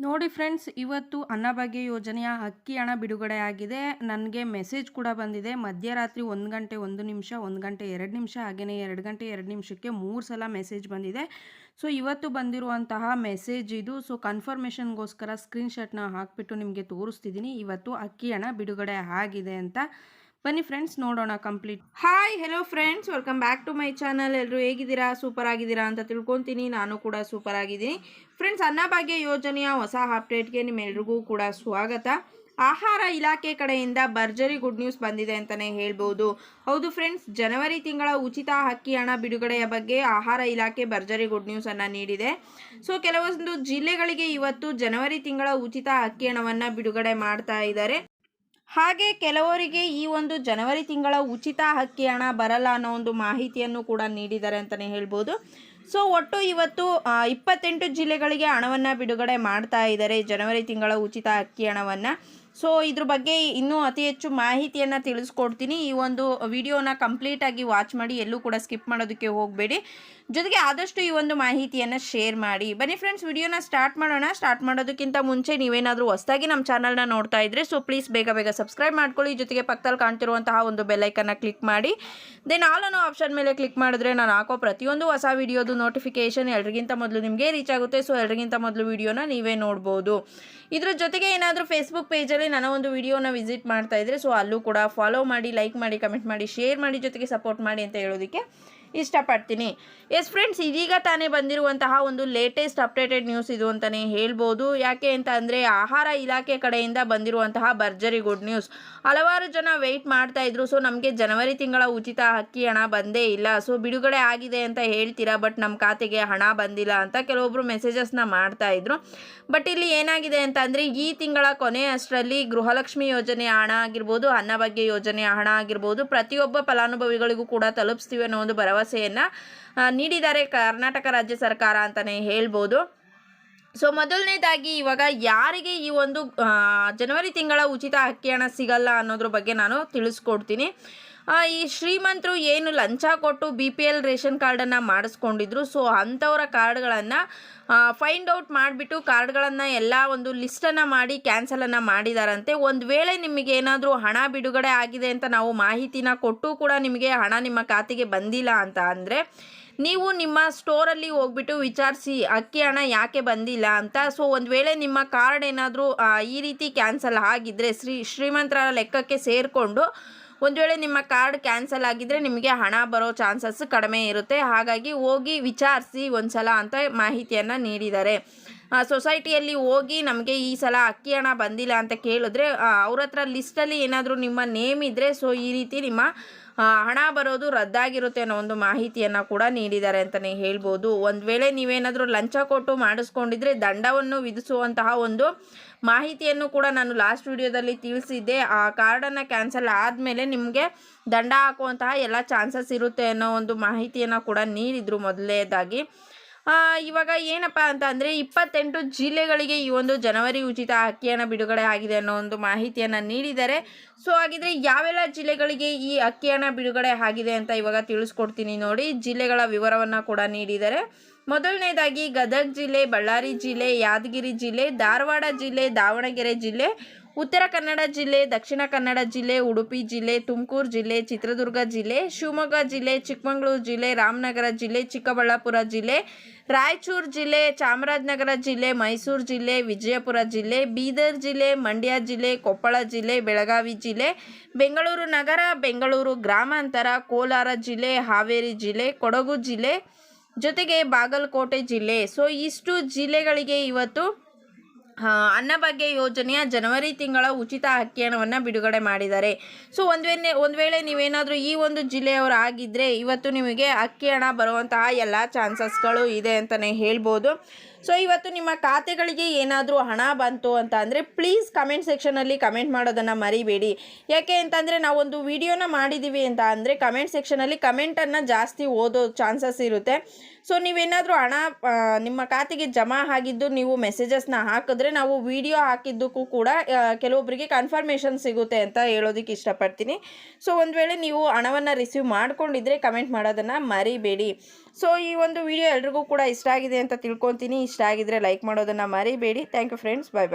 ನೋಡಿ ಫ್ರೆಂಡ್ಸ್, ಇವತ್ತು ಅನ್ನಭಾಗ್ಯ ಯೋಜನೆಯ ಅಕ್ಕಿ ಹಣ ಬಿಡುಗಡೆ ಆಗಿದೆ. ನನಗೆ ಮೆಸೇಜ್ ಕೂಡ ಬಂದಿದೆ. ಮಧ್ಯರಾತ್ರಿ ಒಂದು ಗಂಟೆ ಒಂದು ನಿಮಿಷ, ಒಂದು ಗಂಟೆ ಎರಡು ನಿಮಿಷ ಹಾಗೆಯೇ ಎರಡು ಗಂಟೆ ಎರಡು ನಿಮಿಷಕ್ಕೆ ಮೂರು ಸಲ ಮೆಸೇಜ್ ಬಂದಿದೆ. ಸೊ, ಇವತ್ತು ಬಂದಿರುವಂತಹ ಮೆಸೇಜ್ ಇದು. ಸೊ, ಕನ್ಫರ್ಮೇಷನ್ಗೋಸ್ಕರ ಸ್ಕ್ರೀನ್ಶಾಟ್ನ ಹಾಕಿಬಿಟ್ಟು ನಿಮಗೆ ತೋರಿಸ್ತಿದ್ದೀನಿ. ಇವತ್ತು ಅಕ್ಕಿ ಹಣ ಬಿಡುಗಡೆ ಆಗಿದೆ ಅಂತ. ಬನ್ನಿ ಫ್ರೆಂಡ್ಸ್ ನೋಡೋಣ complete hi hello friends welcome back to my channel ಎಲ್ಲರೂ ಹೇಗಿದ್ದೀರಾ? ಸೂಪರ್ ಆಗಿದ್ದೀರಾ ಅಂತ ತಿಳ್ಕೊತೀನಿ. ನಾನು ಕೂಡ ಸೂಪರ್ ಆಗಿದ್ದೀನಿ. ಫ್ರೆಂಡ್ಸ್ ಅನ್ನಭಾಗ್ಯ ಯೋಜನೆಯ ಹೊಸ ಅಪ್ಡೇಟ್ಗೆ ನಿಮ್ಮೆಲ್ರಿಗೂ ಕೂಡ ಸ್ವಾಗತ. ಆಹಾರ ಇಲಾಖೆ ಕಡೆಯಿಂದ ಭರ್ಜರಿ ಗುಡ್ ನ್ಯೂಸ್ ಬಂದಿದೆ ಅಂತಲೇ ಹೇಳ್ಬೋದು. ಹೌದು ಫ್ರೆಂಡ್ಸ್ ಜನವರಿ ತಿಂಗಳ ಉಚಿತ ಅಕ್ಕಿ ಹಣ ಬಿಡುಗಡೆಯ ಬಗ್ಗೆ ಆಹಾರ ಇಲಾಖೆ ಭರ್ಜರಿ ಗುಡ್ ನ್ಯೂಸನ್ನು ನೀಡಿದೆ. ಸೊ ಕೆಲವೊಂದು ಜಿಲ್ಲೆಗಳಿಗೆ ಇವತ್ತು ಜನವರಿ ತಿಂಗಳ ಉಚಿತ ಅಕ್ಕಿ ಹಣವನ್ನು ಬಿಡುಗಡೆ ಮಾಡ್ತಾ ಇದ್ದಾರೆ. ಹಾಗೆ ಕೆಲವರಿಗೆ ಈ ಒಂದು ಜನವರಿ ತಿಂಗಳ ಉಚಿತ ಹಕ್ಕಿ ಹಣ ಬರಲ್ಲ ಅನ್ನೋ ಒಂದು ಮಾಹಿತಿಯನ್ನು ಕೂಡ ನೀಡಿದ್ದಾರೆ ಅಂತಲೇ ಹೇಳ್ಬೋದು. ಸೊ, ಒಟ್ಟು ಇವತ್ತು ಇಪ್ಪತ್ತೆಂಟು ಜಿಲ್ಲೆಗಳಿಗೆ ಹಣವನ್ನು ಬಿಡುಗಡೆ ಮಾಡ್ತಾ ಇದ್ದಾರೆ ಜನವರಿ ತಿಂಗಳ ಉಚಿತ ಅಕ್ಕಿ ಹಣವನ್ನು. ಸೊ ಇದ್ರ ಬಗ್ಗೆ ಇನ್ನೂ ಅತಿ ಹೆಚ್ಚು ಮಾಹಿತಿಯನ್ನು ತಿಳಿಸ್ಕೊಡ್ತೀನಿ. ಈ ಒಂದು ವಿಡಿಯೋನ ಕಂಪ್ಲೀಟಾಗಿ ವಾಚ್ ಮಾಡಿ, ಎಲ್ಲೂ ಕೂಡ ಸ್ಕಿಪ್ ಮಾಡೋದಕ್ಕೆ ಹೋಗಬೇಡಿ. ಜೊತೆಗೆ ಆದಷ್ಟು ಈ ಒಂದು ಮಾಹಿತಿಯನ್ನು ಶೇರ್ ಮಾಡಿ. ಬನ್ನಿ ಫ್ರೆಂಡ್ಸ್ ವಿಡಿಯೋನ ಸ್ಟಾರ್ಟ್ ಮಾಡೋಣ. ಸ್ಟಾರ್ಟ್ ಮಾಡೋದಕ್ಕಿಂತ ಮುಂಚೆ ನೀವೇನಾದರೂ ಹೊಸದಾಗಿ ನಮ್ಮ ಚಾನಲ್ನ ನೋಡ್ತಾ ಇದ್ದರೆ ಸೊ ಪ್ಲೀಸ್ ಬೇಗ ಬೇಗ ಸಬ್ಸ್ಕ್ರೈಬ್ ಮಾಡ್ಕೊಳ್ಳಿ. ಜೊತೆಗೆ ಪಕ್ಕದಲ್ಲಿ ಕಾಣ್ತಿರುವಂತಹ ಒಂದು ಬೆಲ್ಲೈಕನ್ನು ಕ್ಲಿಕ್ ಮಾಡಿ. ದೆನ್ ಆಲ್ ಅನ್ನೋ ಆಪ್ಷನ್ ಮೇಲೆ ಕ್ಲಿಕ್ ಮಾಡಿದ್ರೆ ನಾನು ಹಾಕೋ ಪ್ರತಿಯೊಂದು ಹೊಸ ವಿಡಿಯೋದು ನೋಟಿಫಿಕೇಷನ್ ಎಲ್ರಿಗಿಂತ ಮೊದಲು ನಿಮಗೆ ರೀಚ್ ಆಗುತ್ತೆ. ಸೊ ಎಲ್ರಿಗಿಂತ ಮೊದಲು ವಿಡಿಯೋನ ನೀವೇ ನೋಡ್ಬೋದು. ಇದ್ರ ಜೊತೆಗೆ ಏನಾದರೂ ಫೇಸ್ಬುಕ್ ಪೇಜಲ್ಲಿ ನನ್ನ ಒಂದು ವಿಡಿಯೋನ ವಿಸಿಟ್ ಮಾಡ್ತಾ ಇದ್ರೆ ಸೊ ಅಲ್ಲೂ ಕೂಡ ಫಾಲೋ ಮಾಡಿ ಲೈಕ್ ಮಾಡಿ ಕಮೆಂಟ್ ಮಾಡಿ ಶೇರ್ ಮಾಡಿ ಜೊತೆಗೆ ಸಪೋರ್ಟ್ ಮಾಡಿ ಅಂತ ಹೇಳೋದಕ್ಕೆ ಇಷ್ಟಪಡ್ತೀನಿ. ಎಸ್ ಫ್ರೆಂಡ್ಸ್ ಇದೀಗ ತಾನೇ ಬಂದಿರುವಂತಹ ಒಂದು ಲೇಟೆಸ್ಟ್ ಅಪ್ಡೇಟೆಡ್ ನ್ಯೂಸ್ ಇದು ಅಂತಲೇ ಹೇಳ್ಬೋದು. ಯಾಕೆ ಅಂತ ಅಂದರೆ ಆಹಾರ ಇಲಾಖೆ ಕಡೆಯಿಂದ ಬಂದಿರುವಂತಹ ಭರ್ಜರಿ ಗುಡ್ ನ್ಯೂಸ್ ಹಲವಾರು ಜನ ವೆಯ್ಟ್ ಮಾಡ್ತಾ ಇದ್ರು. ಸೊ ನಮಗೆ ಜನವರಿ ತಿಂಗಳ ಉಚಿತ ಅಕ್ಕಿ ಹಣ ಬಂದೇ ಇಲ್ಲ. ಸೊ ಬಿಡುಗಡೆ ಆಗಿದೆ ಅಂತ ಹೇಳ್ತೀರಾ? ಬಟ್ ನಮ್ಮ ಖಾತೆಗೆ ಹಣ ಬಂದಿಲ್ಲ ಅಂತ ಕೆಲವೊಬ್ಬರು ಮೆಸೇಜಸ್ನ ಮಾಡ್ತಾ ಇದ್ರು. ಬಟ್ ಇಲ್ಲಿ ಏನಾಗಿದೆ ಅಂತ ಈ ತಿಂಗಳ ಕೊನೆ ಅಷ್ಟರಲ್ಲಿ ಗೃಹಲಕ್ಷ್ಮಿ ಯೋಜನೆ ಹಣ ಆಗಿರ್ಬೋದು ಅನ್ನಭಾಗ್ಯ ಯೋಜನೆ ಹಣ ಆಗಿರ್ಬೋದು, ಪ್ರತಿಯೊಬ್ಬ ಫಲಾನುಭವಿಗಳಿಗೂ ಕೂಡ ತಲುಪಿಸ್ತೀವಿ ಅನ್ನೋ ಒಂದು ಭರವಸೆಯನ್ನು ನೀಡಿದ್ದಾರೆ ಕರ್ನಾಟಕ ರಾಜ್ಯ ಸರ್ಕಾರ ಅಂತಲೇ ಹೇಳ್ಬೋದು. ಸೊ, ಮೊದಲನೇದಾಗಿ ಇವಾಗ ಯಾರಿಗೆ ಈ ಒಂದು ಜನವರಿ ತಿಂಗಳ ಉಚಿತ ಅಕ್ಕಿ ಹಣ ಸಿಗಲ್ಲ ಅನ್ನೋದ್ರ ಬಗ್ಗೆ ನಾನು ತಿಳಿಸ್ಕೊಡ್ತೀನಿ. ಈ ಶ್ರೀಮಂತರು ಏನು ಲಂಚ ಕೊಟ್ಟು ಬಿ ಪಿ ಎಲ್ ರೇಷನ್ ಕಾರ್ಡನ್ನು ಮಾಡಿಸ್ಕೊಂಡಿದ್ರು. ಸೊ ಅಂಥವರ ಕಾರ್ಡ್ಗಳನ್ನು ಫೈಂಡ್ ಔಟ್ ಮಾಡಿಬಿಟ್ಟು ಕಾರ್ಡ್ಗಳನ್ನು ಎಲ್ಲ ಒಂದು ಲಿಸ್ಟನ್ನು ಮಾಡಿ ಕ್ಯಾನ್ಸಲನ್ನು ಮಾಡಿದಾರಂತೆ. ಒಂದು ವೇಳೆ ನಿಮಗೆ ಏನಾದರೂ ಹಣ ಬಿಡುಗಡೆ ಆಗಿದೆ ಅಂತ ನಾವು ಮಾಹಿತಿನ ಕೊಟ್ಟು ಕೂಡ ನಿಮಗೆ ಹಣ ನಿಮ್ಮ ಖಾತೆಗೆ ಬಂದಿಲ್ಲ ಅಂತ ಅಂದರೆ, ನೀವು ನಿಮ್ಮ ಸ್ಟೋರಲ್ಲಿ ಹೋಗ್ಬಿಟ್ಟು ವಿಚಾರಿಸಿ, ಅಕ್ಕಿ ಹಣ ಯಾಕೆ ಬಂದಿಲ್ಲ ಅಂತ? ಸೊ ಒಂದು ವೇಳೆ ನಿಮ್ಮ ಕಾರ್ಡ್ ಏನಾದರೂ ಈ ರೀತಿ ಕ್ಯಾನ್ಸಲ್ ಆಗಿದ್ದರೆ ಶ್ರೀ, ಶ್ರೀಮಂತರ ಲೆಕ್ಕಕ್ಕೆ ಸೇರಿಕೊಂಡು ಒಂದು ವೇಳೆ ನಿಮ್ಮ ಕಾರ್ಡ್ ಕ್ಯಾನ್ಸಲ್ ಆಗಿದ್ದರೆ ನಿಮಗೆ ಹಣ ಬರೋ ಚಾನ್ಸಸ್ ಕಡಿಮೆ ಇರುತ್ತೆ. ಹಾಗಾಗಿ ಹೋಗಿ ವಿಚಾರಿಸಿ ಒಂದು ಸಲ ಅಂತ ಮಾಹಿತಿಯನ್ನು ನೀಡಿದ್ದಾರೆ. ಸೊಸೈಟಿಯಲ್ಲಿ ಹೋಗಿ ನಮಗೆ ಈ ಸಲ ಅಕ್ಕಿ ಹಣ ಬಂದಿಲ್ಲ ಅಂತ ಕೇಳಿದ್ರೆ ಅವ್ರ ಹತ್ರ ಲಿಸ್ಟಲ್ಲಿ ಏನಾದರೂ ನಿಮ್ಮ ನೇಮ್ ಇದ್ದರೆ ಸೊ ಈ ರೀತಿ ನಿಮ್ಮ ಹಣ ಬರೋದು ರದ್ದಾಗಿರುತ್ತೆ ಅನ್ನೋ ಒಂದು ಮಾಹಿತಿಯನ್ನು ಕೂಡ ನೀಡಿದ್ದಾರೆ ಅಂತಲೇ ಹೇಳ್ಬೋದು. ಒಂದು ವೇಳೆ ನೀವೇನಾದರೂ ಲಂಚ ಕೊಟ್ಟು ಮಾಡಿಸ್ಕೊಂಡಿದ್ರೆ ದಂಡವನ್ನು ವಿಧಿಸುವಂತಹ ಒಂದು ಮಾಹಿತಿಯನ್ನು ಕೂಡ ನಾನು ಲಾಸ್ಟ್ ವಿಡಿಯೋದಲ್ಲಿ ತಿಳಿಸಿದ್ದೆ. ಆ ಕಾರ್ಡನ್ನು ಕ್ಯಾನ್ಸಲ್ ಆದಮೇಲೆ ನಿಮಗೆ ದಂಡ ಹಾಕುವಂತಹ ಎಲ್ಲ ಚಾನ್ಸಸ್ ಇರುತ್ತೆ ಅನ್ನೋ ಒಂದು ಮಾಹಿತಿಯನ್ನು ಕೂಡ ನೀಡಿದರು ಮೊದಲನೇದಾಗಿ ಇವಾಗ ಏನಪ್ಪ ಅಂತ ಅಂದರೆ ಇಪ್ಪತ್ತೆಂಟು ಜಿಲ್ಲೆಗಳಿಗೆ ಈ ಒಂದು ಜನವರಿ ಉಚಿತ ಅಕ್ಕಿಯನ್ನು ಬಿಡುಗಡೆ ಆಗಿದೆ ಅನ್ನೋ ಒಂದು ಮಾಹಿತಿಯನ್ನು ನೀಡಿದ್ದಾರೆ. ಸೊ ಹಾಗಿದ್ರೆ ಯಾವೆಲ್ಲ ಜಿಲ್ಲೆಗಳಿಗೆ ಈ ಅಕ್ಕಿಯನ್ನು ಬಿಡುಗಡೆ ಆಗಿದೆ ಅಂತ ಇವಾಗ ತಿಳಿಸ್ಕೊಡ್ತೀನಿ ನೋಡಿ. ಜಿಲ್ಲೆಗಳ ವಿವರವನ್ನು ಕೂಡ ನೀಡಿದ್ದಾರೆ. ಮೊದಲನೇದಾಗಿ ಗದಗ ಜಿಲ್ಲೆ, ಬಳ್ಳಾರಿ ಜಿಲ್ಲೆ, ಯಾದಗಿರಿ ಜಿಲ್ಲೆ, ಧಾರವಾಡ ಜಿಲ್ಲೆ, ದಾವಣಗೆರೆ ಜಿಲ್ಲೆ ಉತ್ತರ ಕನ್ನಡ ಜಿಲ್ಲೆ, ದಕ್ಷಿಣ ಕನ್ನಡ ಜಿಲ್ಲೆ, ಉಡುಪಿ ಜಿಲ್ಲೆ, ತುಮಕೂರು ಜಿಲ್ಲೆ, ಚಿತ್ರದುರ್ಗ ಜಿಲ್ಲೆ, ಶಿವಮೊಗ್ಗ ಜಿಲ್ಲೆ, ಚಿಕ್ಕಮಗಳೂರು ಜಿಲ್ಲೆ, ರಾಮನಗರ ಜಿಲ್ಲೆ, ಚಿಕ್ಕಬಳ್ಳಾಪುರ ಜಿಲ್ಲೆ, ರಾಯಚೂರು ಜಿಲ್ಲೆ, ಚಾಮರಾಜನಗರ ಜಿಲ್ಲೆ, ಮೈಸೂರು ಜಿಲ್ಲೆ, ವಿಜಯಪುರ ಜಿಲ್ಲೆ, ಬೀದರ್ ಜಿಲ್ಲೆ, ಮಂಡ್ಯ ಜಿಲ್ಲೆ, ಕೊಪ್ಪಳ ಜಿಲ್ಲೆ, ಬೆಳಗಾವಿ ಜಿಲ್ಲೆ, ಬೆಂಗಳೂರು ನಗರ, ಬೆಂಗಳೂರು ಗ್ರಾಮಾಂತರ, ಕೋಲಾರ ಜಿಲ್ಲೆ, ಹಾವೇರಿ ಜಿಲ್ಲೆ, ಕೊಡಗು ಜಿಲ್ಲೆ, ಜೊತೆಗೆ ಬಾಗಲಕೋಟೆ ಜಿಲ್ಲೆ. ಸೊ ಇಷ್ಟು ಜಿಲ್ಲೆಗಳಿಗೆ ಇವತ್ತು ಅನ್ನಭಾಗ್ಯ ಯೋಜನೆಯ ಜನವರಿ ತಿಂಗಳ ಉಚಿತ ಅಕ್ಕಿ ಹಣವನ್ನು ಬಿಡುಗಡೆ ಮಾಡಿದ್ದಾರೆ. ಸೊ ಒಂದು ವೇಳೆ ಒಂದು ವೇಳೆ ನೀವೇನಾದರೂ ಈ ಒಂದು ಜಿಲ್ಲೆಯವರು ಆಗಿದ್ದರೆ ಇವತ್ತು ನಿಮಗೆ ಅಕ್ಕಿ ಹಣ ಬರುವಂತಹ ಎಲ್ಲ ಚಾನ್ಸಸ್ಗಳು ಇದೆ ಅಂತಲೇ ಹೇಳ್ಬೋದು. ಸೊ ಇವತ್ತು ನಿಮ್ಮ ಖಾತೆಗಳಿಗೆ ಏನಾದರೂ ಹಣ ಬಂತು ಅಂತ ಅಂದರೆ ಪ್ಲೀಸ್ ಕಮೆಂಟ್ ಸೆಕ್ಷನಲ್ಲಿ ಕಮೆಂಟ್ ಮಾಡೋದನ್ನು ಮರಿಬೇಡಿ. ಯಾಕೆ ಅಂತಂದರೆ ನಾವೊಂದು ವಿಡಿಯೋನ ಮಾಡಿದ್ದೀವಿ ಅಂತ ಅಂದರೆ ಕಮೆಂಟ್ ಸೆಕ್ಷನಲ್ಲಿ ಕಮೆಂಟನ್ನು ಜಾಸ್ತಿ ಓದೋ ಚಾನ್ಸಸ್ ಇರುತ್ತೆ. ಸೊ ನೀವೇನಾದರೂ ಹಣ ನಿಮ್ಮ ಖಾತೆಗೆ ಜಮಾ ಆಗಿದ್ದು ನೀವು ಮೆಸೇಜಸ್ನ ಹಾಕಿದ್ರೆ ನಾವು ವಿಡಿಯೋ ಹಾಕಿದ್ದಕ್ಕೂ ಕೂಡ ಕೆಲವೊಬ್ಬರಿಗೆ ಕನ್ಫರ್ಮೇಷನ್ ಸಿಗುತ್ತೆ ಅಂತ ಹೇಳೋದಕ್ಕೆ ಇಷ್ಟಪಡ್ತೀನಿ. ಸೊ ಒಂದು ವೇಳೆ ನೀವು ಹಣವನ್ನು ರಿಸೀವ್ ಮಾಡಿಕೊಂಡಿದ್ರೆ ಕಮೆಂಟ್ ಮಾಡೋದನ್ನು ಮರಿಬೇಡಿ. ಸೊ ಈ ಒಂದು ವಿಡಿಯೋ ಎಲ್ರಿಗೂ ಕೂಡ ಇಷ್ಟ ಆಗಿದೆ ಅಂತ ತಿಳ್ಕೊತೀನಿ. ಇಷ್ಟ ಆಗಿದ್ರೆ ಲೈಕ್ ಮಾಡೋದನ್ನು ಮರಿಬೇಡಿ. Thank you friends bye bye